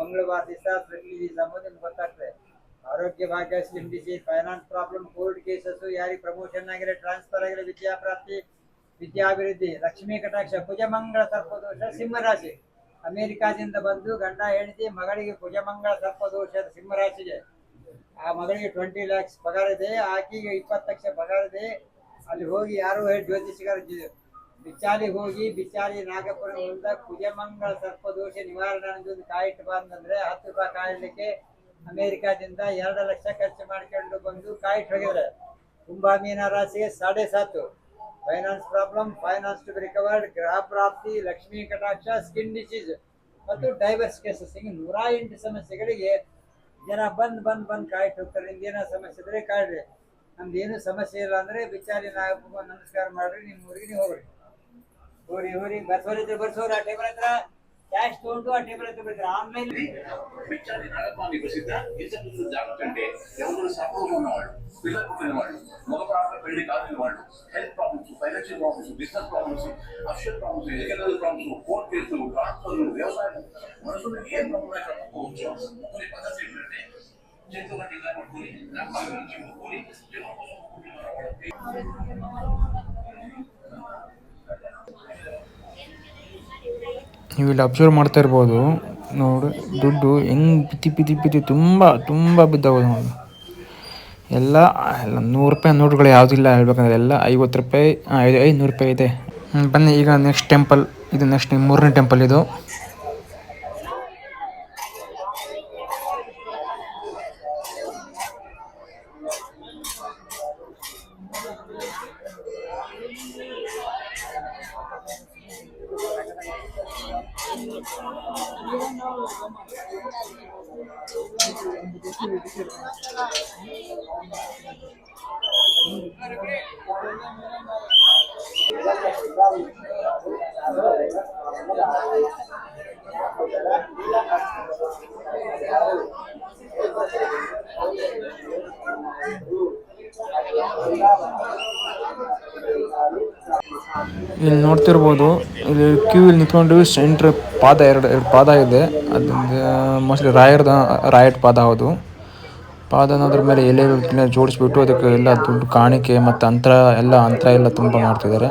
ಮಂಗಳವಾರ ದಿವಸ ದಿವಸ ಅಂಬುದು ನಿಮ್ಗೆ ಗೊತ್ತಾಗ್ತದೆ. ಆರೋಗ್ಯ ಭಾಗ್ಯ skin disease finance problem court cases ಯಾರಿಗೆ ಪ್ರಮೋಷನ್ ಆಗಿರೋ ಟ್ರಾನ್ಸ್ಫರ್ ಆಗಿರೋ ವಿದ್ಯಾಪ್ರಾಪ್ತಿ, ವಿದ್ಯಾಭಿವೃದ್ಧಿ, ಲಕ್ಷ್ಮೀ ಕಟಾಕ್ಷ ಕುಜಮಂಗಳ ಸರ್ಪದೋಷ ಸಿಂಹರಾಶಿ ಅಮೆರಿಕಾದಿಂದ ಬಂದು ಗಂಡ, ಹೆಂಡತಿ, ಮಗಳಿಗೆ ಕುಜಮಂಗಳ ಸರ್ಪದೋಷ ಸಿಂಹರಾಶಿಗೆ ಆ ಮಗಳಿಗೆ ಟ್ವೆಂಟಿ ಲ್ಯಾಕ್ಸ್ ಪಗಾರ ಇದೆ, ಆಕೆಗೆ ಇಪ್ಪತ್ತು ಲಕ್ಷ ಪಗಾರ ಇದೆ. ಅಲ್ಲಿ ಹೋಗಿ ಯಾರು ಜ್ಯೋತಿಷಿಗರ ಬಿಚಾರಿ ಹೋಗಿ ಬಿಚಾರಿ ನಾಗಪುರದಿಂದ ಕುಜಮಂಗಳ ಸರ್ಪದೋಷ ನಿವಾರಣೆ ಒಂದು ಕಾಯಿಟ್ಟು ಬಂದಂದ್ರೆ ಹತ್ತು ರೂಪಾಯಿ ಕಾಯಿಲಿಕ್ಕೆ ಅಮೆರಿಕಾದಿಂದ ಎರಡು ಲಕ್ಷ ಖರ್ಚು ಮಾಡ್ಕೊಂಡು ಬಂದು ಕಾಯಿಟ್ಟು ಹೋಗಿದ್ರೆ ಕುಂಭ ಮೀನ ರಾಶಿಗೆ ಸಾಡೆ ಸಾತು. Finance problem, finance to recovered ಗ್ರಹ ಪ್ರಾಪ್ತಿ, ಲಕ್ಷ್ಮೀ ಕಟಾಕ್ಷ, ಸ್ಕಿನ್ ಡಿಸೀಸ್ ಮತ್ತು ಡೈವರ್ಸ್ ಕೇಸಸ್. ಹಿಂಗೆ ನೂರ ಎಂಟು ಸಮಸ್ಯೆಗಳಿಗೆ ಜನ ಬಂದು ಬಂದು ಬಂದು ಕಾಯ್ತು ಹೋಗ್ತಾರೆ. ನಿಮ್ದೇನೋ ಸಮಸ್ಯೆ ಇದ್ರೆ ಕಾಡ್ರಿ ನಮ್ದು ಏನು ಸಮಸ್ಯೆ ಇಲ್ಲ ಅಂದ್ರೆ ಬಿಚಾರಿ ನಾವು ನಮಸ್ಕಾರ ಮಾಡ್ರಿ ನಿಮ್ ಊರಿಗೆ ನೀವು ಹೋಗ್ರಿ ಹೋರಿ ಹೋರಿ ಬರ್ಸೋರ್ ಇದ್ರೆ ಬರ್ಸೋರು ಆ ಟೇಬಲ್ ಹತ್ರ ಕ್ಯಾಶ್ ತಗೊಂಡು ಆ ಟೇಬಲ್ ಹತ್ರ ಬಿಡ್ತಾರೆ ಆಮೇಲೆ బిచ్చాలి నాగస్వామి ప్రసిద్ధ ఇతరులు జాగ్రత్త ఎవరు సపోర్ట్ ఉన్నవాళ్ళు పిల్లలు పుట్టిన వాళ్ళు మగ ప్రాబ్లం పెళ్లి కాని వాళ్ళు health problems financial problems business problems official problems educational problems court కేసులు ట్రాన్స్ఫర్లు వ్యవసాయం మనసులో ఏ ప్రాబ్లం చెప్పుకోవచ్చు కొన్ని పద్ధతి ఏంటంటే ನೀವು ಇಲ್ಲಿ ಅಬ್ಸರ್ವ್ ಮಾಡ್ತಾ ಇರ್ಬೋದು, ನೋಡಿ, ದುಡ್ಡು ಹೆಂಗ್ ಬಿತ್ತಿ ಬಿತ್ತಿ ಬಿತ್ತಿ ತುಂಬ ತುಂಬ ಬಿದ್ದಾಗೋದು ನೋಡಿ. ಎಲ್ಲ ಎಲ್ಲ ನೂರು ರೂಪಾಯಿ ನೋಟುಗಳು ಯಾವುದಿಲ್ಲ ಹೇಳ್ಬೇಕಂದ್ರೆ ಎಲ್ಲ ಐವತ್ತು ರೂಪಾಯಿ ಐದು ಐದು ನೂರು ರೂಪಾಯಿ ಇದೆ. ಬನ್ನಿ, ಈಗ ನೆಕ್ಸ್ಟ್ ಟೆಂಪಲ್ ಇದು ನೆಕ್ಸ್ಟ್ ಮೂರನೇ ಟೆಂಪಲ್ ಇದು. ಇಲ್ಲಿ ನೋಡ್ತಿರ್ಬೋದು, ಇಲ್ಲಿ ಕ್ಯೂ ಇಲ್ಲಿ ನಿಂತ್ಕೊಂಡು ಸೆಂಟ್ರ್ ಪಾದ ಎರಡು ಎರಡು ಪಾದ ಇದೆ. ಅದೊಂದು ಮೋಸ್ಟ್ಲಿ ರಾಯರ್ದ ರಾಯಟ್ ಪಾದ ಹೌದು. ಪಾದನ ಮೇಲೆ ಎಲೆಗಳನ್ನ ಜೋಡಿಸ್ಬಿಟ್ಟು ಅದಕ್ಕೆ ಎಲ್ಲ ದುಡ್ಡು ಕಾಣಿಕೆ ಮತ್ತು ಅಂತರ, ಎಲ್ಲ ಅಂತರ ಎಲ್ಲ ತುಂಬ ಮಾಡ್ತಿದ್ದಾರೆ.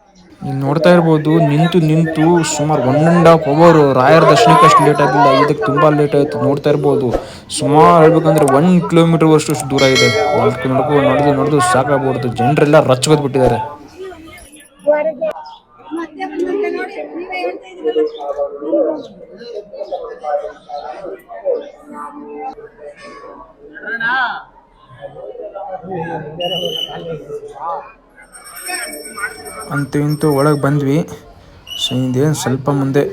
ನೋಡ್ತಾ ಇರ್ಬೋದು, ನಿಂತು ನಿಂತು ಸುಮಾರು ಒನ್ ಆ್ಯಂಡ್ ಹಾಫ್ ಅವರ್ ರಾಯರ ದರ್ಶನಕ್ಕೆ ಅಷ್ಟು ಲೇಟ್ ಆಗಿಲ್ಲ, ಇದಕ್ಕೆ ತುಂಬ ಲೇಟ್ ಆಯಿತು, ನೋಡ್ತಾ ಇರ್ಬೋದು. ಸುಮಾರು ಹೇಳ್ಬೇಕಂದ್ರೆ ಒನ್ ಕಿಲೋಮೀಟರ್ ಅಷ್ಟು ದೂರ ಇದೆ. ಅದಕ್ಕೆ ನೋಡ್ಕೊ, ನಡೆದು ನಡೆದು ಸಾಕಾಗ್ಬಿಡ್ತು. ಜನರೆಲ್ಲ ರಚ್ಕೋದ್ ಬಿಟ್ಟಿದ್ದಾರೆ ಅಂತೂ ಇಂತೂ ಒಳಗೆ ಬಂದ್ವಿ. ಸೊ ಇದೇನು ಸ್ವಲ್ಪ ಮುಂದೆ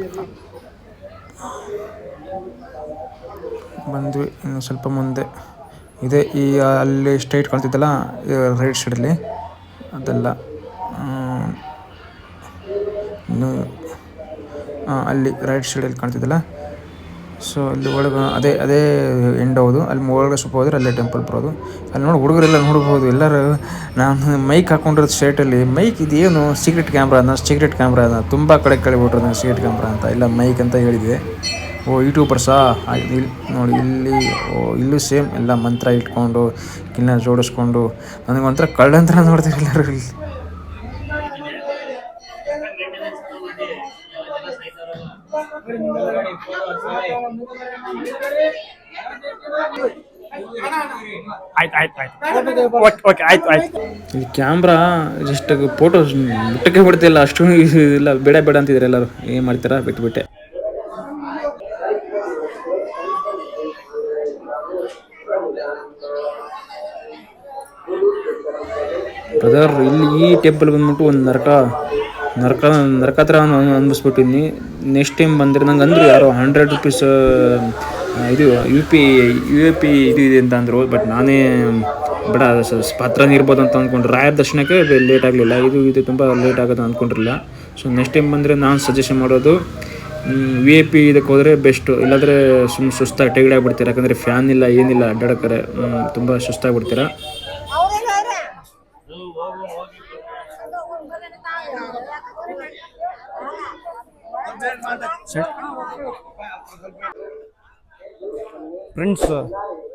ಬಂದ್ವಿ. ಇನ್ನು ಸ್ವಲ್ಪ ಮುಂದೆ ಇದೆ. ಈ, ಅಲ್ಲಿ ಸ್ಟ್ರೈಟ್ ಕಾಣ್ತಿದ್ದಲ್ಲ ರೈಟ್ ಸೈಡಲ್ಲಿ ಅದೆಲ್ಲ ಇನ್ನು ಅಲ್ಲಿ ರೈಟ್ ಸೈಡಲ್ಲಿ ಕಾಣ್ತಿದ್ದಲ್ಲ ಸೊ ಅಲ್ಲಿ ಒಳಗೆ ಅದೇ ಅದೇ ಎಂಡ್ ಹೌದು. ಅಲ್ಲಿ ಒಳಗೆ ಸ್ವಲ್ಪ ಹೋದ್ರೆ ಅಲ್ಲೇ ಟೆಂಪಲ್ ಬರೋದು. ಅಲ್ಲಿ ನೋಡಿ ಹುಡುಗರೆಲ್ಲ ನೋಡ್ಬೋದು. ಎಲ್ಲರೂ ನಾನು ಮೈಕ್ ಹಾಕೊಂಡಿರೋದು ಶರ್ಟಲ್ಲಿ ಮೈಕ್ ಇದೇನು ಸೀಕ್ರೆಟ್ ಕ್ಯಾಮ್ರಾ ಅದ ಸೀಕ್ರೆಟ್ ಕ್ಯಾಮ್ರಾ ಅದ ತುಂಬ ಕಡೆ ಕಳಿಬಿಟ್ರು ನಾನು ಸೀಕ್ರೆಟ್ ಕ್ಯಾಮ್ರಾ ಅಂತ. ಇಲ್ಲ ಮೈಕ್ ಅಂತ ಹೇಳಿದೆ. ಓ ಯೂಟ್ಯೂಬರ್ಸಾ ಇಲ್ಲಿ ನೋಡಿ, ಇಲ್ಲಿ, ಓ, ಇಲ್ಲೂ ಸೇಮ್ ಎಲ್ಲ ಮಂತ್ರ ಇಟ್ಕೊಂಡು ಕಿನ್ನ ಜೋಡಿಸ್ಕೊಂಡು. ನನಗೆ ಒಂಥರ ಕಳ್ಳಂತ್ರ ನೋಡ್ತಾರೆ ಎಲ್ಲರೂ ಇಲ್ಲಿ. ಆಯ್ತು ಆಯ್ತು ಆಯ್ತು. ಓಕೆ ಓಕೆ ಆಯ್ತು ಆಯ್ತು. ಇಲ್ಲಿ ಕ್ಯಾಮ್ರಾ ಜಸ್ಟ್ ಫೋಟೋ ಬಿಟ್ಟಕ್ಕೆ ಬಿಡ್ತಿಲ್ಲ ಅಷ್ಟು ಇಲ್ಲ ಬೇಡ ಬೇಡ ಅಂತಿದ್ರು ಎಲ್ಲರೂ. ಏನು ಮಾಡ್ತೀರಾ? ಬಿಟ್ಬಿಟ್ಟೆ. ಬ್ರದರ್ ಇಲ್ಲಿ ಈ ಟೆಂಪಲ್ ಬಂದ್ಬಿಟ್ಟು ಒಂದು ನರಕ. ನರಕ ನರ್ಕತ್ರ ಹತ್ರ ಅನ್ಬಿಸ್ಬಿಟ್ಟಿನಿ ನೆಕ್ಸ್ಟ್ ಟೈಮ್ ಬಂದರೆ ನಂಗೆ ಅಂದರು ಯಾರೋ ಹಂಡ್ರೆಡ್ ರುಪೀಸ್ ಇದು U P U A P ಇದು ಇದೆ ಅಂತ ಅಂದರು. ಬಟ್ ನಾನೇ, ಬೇಡ ಹತ್ರನೇ ಇರ್ಬೋದು ಅಂತ ಅಂದ್ಕೊಂಡ್ರೆ ರಾಯರ ದರ್ಶನಕ್ಕೆ ಲೇಟ್ ಆಗಲಿಲ್ಲ. ಇದು ಇದು ತುಂಬ ಲೇಟ್ ಆಗೋದು ಅಂದ್ಕೊಂಡಿರಲಿಲ್ಲ ಸೊ ನೆಕ್ಸ್ಟ್ ಟೈಮ್ ಬಂದರೆ ನಾನು ಸಜೆಷನ್ ಮಾಡೋದು ವಿ ಎ ಪಿ ಇದಕ್ಕೆ ಹೋದರೆ ಬೆಸ್ಟು ಇಲ್ಲಾಂದರೆ ಸುಮ್ಮನೆ ಸುಸ್ತಾಗಿ ಟೈರ್ಡ್ ಆಗಿಬಿಡ್ತೀರ? ಯಾಕಂದರೆ ಫ್ಯಾನ್ ಇಲ್ಲ, ಏನಿಲ್ಲ, ಅಡ್ಡಾಡೋಕ್ಕಾರೆ. ತುಂಬ ಸುಸ್ತಾಗ್ಬಿಡ್ತೀರ ಫ್ರೆಂಡ್ಸ್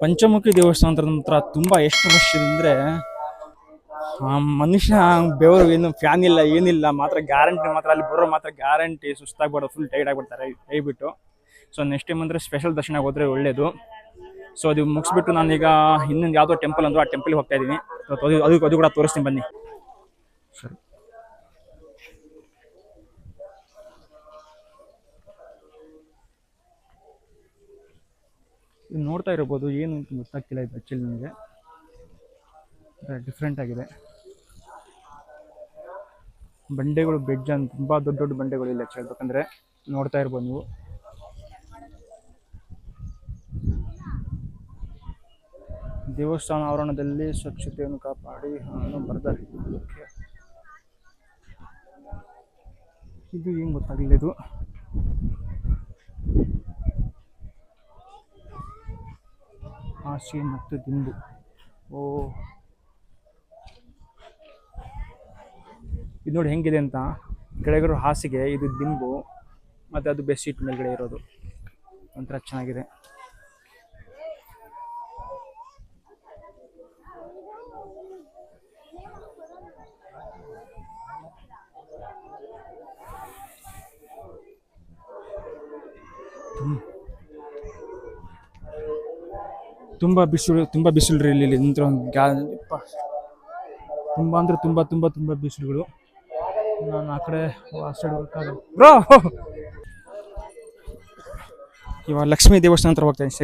ಪಂಚಮುಖಿ ದೇವಸ್ಥಾನದ ನಂತರ ತುಂಬ ಎಷ್ಟು ರಶ್ ಇದೆ ಅಂದರೆ ಮನುಷ್ಯ ಬೆವರು ಏನು ಫ್ಯಾನ್ ಇಲ್ಲ, ಏನಿಲ್ಲ, ಮಾತ್ರ ಗ್ಯಾರಂಟಿ ಮಾತ್ರ, ಅಲ್ಲಿ ಬರೋ ಮಾತ್ರ ಗ್ಯಾರಂಟಿ ಸುಸ್ತಾಗ್ಬಾರ್ದು ಫುಲ್ ಟೈರ್ಡ್ ಆಗಿಬಿಡ್ತಾರೆ ಬಿಟ್ಟು ಸೊ ನೆಕ್ಸ್ಟ್ ಟೈಮ್ ಅಂದರೆ ಸ್ಪೆಷಲ್ ದರ್ಶನ ಹೋದ್ರೆ ಒಳ್ಳೇದು. ಸೊ ಅದು ಮುಗಿಸ್ಬಿಟ್ಟು ನಾನೀಗ ಇನ್ನೊಂದು ಯಾವುದೋ ಟೆಂಪಲ್ ಅಂದ್ರು, ಆ ಟೆಂಪಲ್ಗೆ ಹೋಗ್ತಾ ಇದ್ದೀನಿ. ಅದು ಅದು ಕೂಡ ತೋರಿಸ್ತೀನಿ ಬನ್ನಿ. ನೋಡ್ತಾ ಇರ್ಬೋದು, ಏನು ಅಂತ ಗೊತ್ತಾಗ್ತಿಲ್ಲ ಇದು ಆ್ಯಕ್ಚುಲಿ ನನಗೆ ಡಿಫ್ರೆಂಟ್ ಆಗಿದೆ. ಬಂಡೆಗಳು ಬ್ರಿಡ್ಜ್ ಅಂತ ತುಂಬ ದೊಡ್ಡ ದೊಡ್ಡ ಬಂಡೆಗಳು ಇಲ್ಲ ಹೇಳ್ಬೇಕಂದ್ರೆ ನೋಡ್ತಾ ಇರ್ಬೋದು ನೀವು. ದೇವಸ್ಥಾನ ಆವರಣದಲ್ಲಿ ಸ್ವಚ್ಛತೆಯನ್ನು ಕಾಪಾಡಿ ಅನ್ನೋ ಬರ್ತಾರೆ. ಇದು ಏನು ಗೊತ್ತಾಗಲಿಲ್ಲ ಇದು. ಹಾಸಿಗೆ ಮತ್ತು ದಿಂಬು. ಓ. ಇದು ನೋಡಿ ಹೆಂಗಿದೆ ಅಂತ. ಕೆಳಗಿರೋ ಹಾಸಿಗೆ, ಇದು ದಿಂಬು, ಮತ್ತು ಅದು ಬೆಡ್ಶೀಟ್ ಮೇಲ್ಗಡೆ ಇರೋದು. ಒಂಥರ ಚೆನ್ನಾಗಿದೆ. ತುಂಬ ಬಿಸಿಲು ತುಂಬ ಬಿಸಿಲು ರೀ ಇಲ್ಲಿ ನಿಂತ್ರೆ ಒಂದು ಗ್ಯಾ. ತುಂಬ ಅಂದರೆ ತುಂಬ ತುಂಬ ತುಂಬ ಬಿಸಿಲುಗಳು. ನಾನು ಆ ಕಡೆ ಬ್ರೋ! ಇವಾಗ ಲಕ್ಷ್ಮೀ ದೇವಸ್ಥಾನ ಹತ್ರ ಹೋಗ್ತಾ ಇದ್ದೀನಿ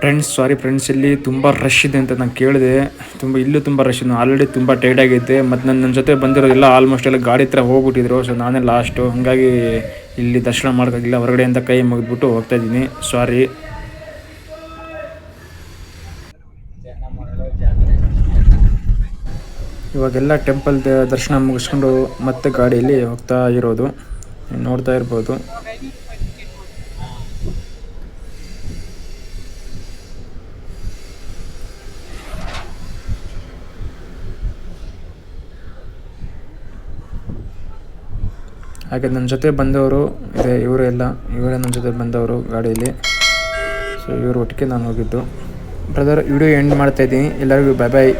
ಫ್ರೆಂಡ್ಸ್ ಸಾರಿ ಫ್ರೆಂಡ್ಸ್ ಇಲ್ಲಿ ತುಂಬ ರಶ್ ಇದೆ ಅಂತ ನಾನು ಕೇಳಿದೆ. ತುಂಬ, ಇಲ್ಲೂ ತುಂಬ ರಶ್ ಇದೆ ಆಲ್ರೆಡಿ ತುಂಬ ಟೈರ್ಡ್ ಆಗೈತೆ ಮತ್ತು ನನ್ನ ನನ್ನ ಜೊತೆ ಬಂದಿರೋದೆಲ್ಲ ಆಲ್ಮೋಸ್ಟ್ ಎಲ್ಲ ಗಾಡಿ ಹತ್ರ ಹೋಗ್ಬಿಟ್ಟಿದ್ರು. ಸೊ ನಾನೇ ಲಾಸ್ಟು ಹಾಗಾಗಿ ಇಲ್ಲಿ ದರ್ಶನ ಮಾಡೋಕ್ಕಾಗಿಲ್ಲ ಹೊರಗಡೆಯಿಂದ ಕೈ ಮುಗಿದ್ಬಿಟ್ಟು ಹೋಗ್ತಾ ಇದ್ದೀನಿ. ಸಾರಿ ಇವಾಗೆಲ್ಲ ಟೆಂಪಲ್ ದರ್ಶನ ಮುಗಿಸ್ಕೊಂಡು ಮತ್ತೆ ಗಾಡಿಯಲ್ಲಿ ಹೋಗ್ತಾ ಇರೋದು. ನೋಡ್ತಾ ಇರ್ಬೋದು. ಹಾಗೆ ನನ್ನ ಜೊತೆ ಬಂದವರು ಇದೆ, ಇವರು ಎಲ್ಲ. ಇವರೇ ನನ್ನ ಜೊತೆ ಬಂದವರು ಗಾಡಿಯಲ್ಲಿ ಸೊ ಇವರು ಒಟ್ಟಿಗೆ ನಾನು ಹೋಗಿದ್ದು. ಬ್ರದರ್ ವಿಡಿಯೋ ಎಂಡ್ ಮಾಡ್ತಾ ಇದ್ದೀನಿ. ಎಲ್ಲರಿಗೂ ಬಾಯ್ ಬಾಯ್